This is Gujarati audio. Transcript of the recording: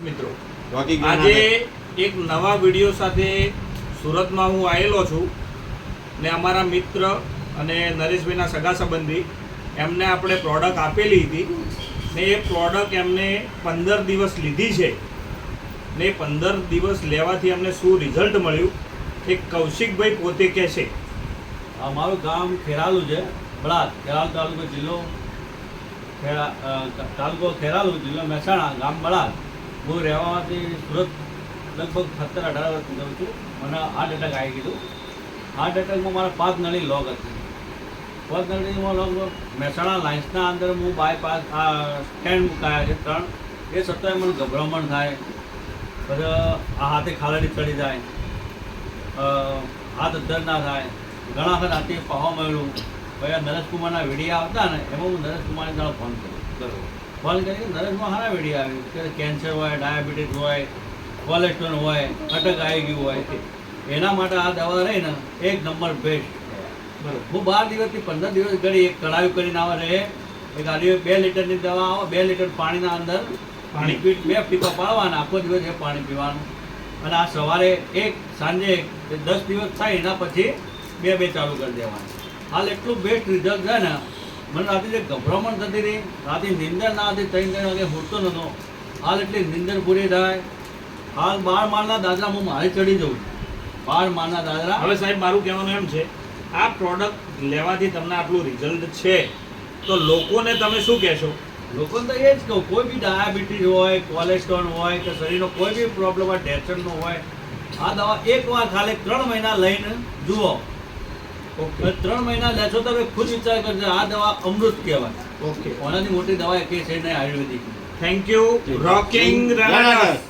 મિત્રો. આજે એક નવા વીડિયો સાથે સુરતમાં હું આવેલો છું ને અમારા મિત્ર અને નરેશભાઈના સગા સંબંધી એમને આપણે પ્રોડક્ટ આપેલી હતી ને એ પ્રોડક્ટ એમને પંદર દિવસ લીધી છે ને પંદર દિવસ લેવાથી એમને શું રિઝલ્ટ મળ્યું એ કૌશિકભાઈ પોતે કહે છે. અમારું ગામ ખેરાલુ છે બળાદ ખેરાલુ તાલુકો જિલ્લો ખેરા તાલુકો ખેરાલુ જિલ્લો મહેસાણા ગામ બળાદ. હું રહેવાથી સુરત લગભગ સત્તર અઢાર વર્ષથી જાઉં છું. મને હાર્ટ એટેક આવી ગયું હાર્ટ એટેકમાં મારા પાંચ નળી લોક હતી. પાંચ નળીમાં લોક મહેસાણા લાઇન્સના અંદર હું બાયપાસ આ સ્ટેન્ડ મુકાયા છે ત્રણ. એ છતાંય મને ગભરામણ થાય. પછી આ હાથે ખાલડી ચડી જાય. હાથ અદ્ધર ના થાય. ઘણા વખત હાથે પાવા મળ્યું. પછી આ નરેશકુમારના વિડીયા આવતા ને, એમાં હું નરેશકુમારને જાણે ફોન કર્યો ફોન કરી નરેશમાં સારા વિડીયા આવ્યું ત્યારે કેન્સર હોય ડાયાબિટીસ હોય કોલેસ્ટ્રોલ હોય અટક આવી ગયું હોય. એના માટે આ દવા રહી ને એક નંબર બેસ્ટ બરાબર. હું બાર દિવસથી પંદર દિવસ ઘડી એક કડાયું કરીને આવે રહે. એક આડી બે લીટરની દવા આવે બે લીટર પાણીના અંદર પાણી. પી બે પીપા પાડવાના આખો દિવસ એ પાણી પીવાનું. અને આ સવારે એક સાંજે એક દસ દિવસ થાય એના પછી બે બે ચાલુ કરી દેવાના. હાલ એટલું બેસ્ટ રિઝલ્ટ છે ને મને રાતે જે ગભરામણ થતી રહી. રાતે નિંદર ના હતી ત્રણ ત્રણ વાગે હોતો નહોતો. હાલ એટલી નિંદર પૂરી થાય. હાલ બાર માળના દાદરા હું મારે ચડી જઉં બાર માળના દાદરા. હવે સાહેબ મારું કહેવાનું એમ છે આ પ્રોડક્ટ લેવાથી તમને આટલું રિઝલ્ટ છે. તો લોકોને તમે શું કહેશો? લોકોને તો એ જ કહું કોઈ બી ડાયાબિટીસ હોય કોલેસ્ટ્રોલ હોય કે શરીરનો કોઈ બી પ્રોબ્લેમ હોય ટેન્શનનો હોય આ દવા એક વાર ખાલી ત્રણ મહિના લઈને જુઓ. ઓકે ત્રણ મહિના લેશો તો તમે ખુદ વિચાર કરજો આ દવા અમૃત કહેવાય. ઓકે ઓનાની મોટી દવા એકે છે ને આયુર્વેદિક થેન્ક યુ રોકિંગ રનર્સ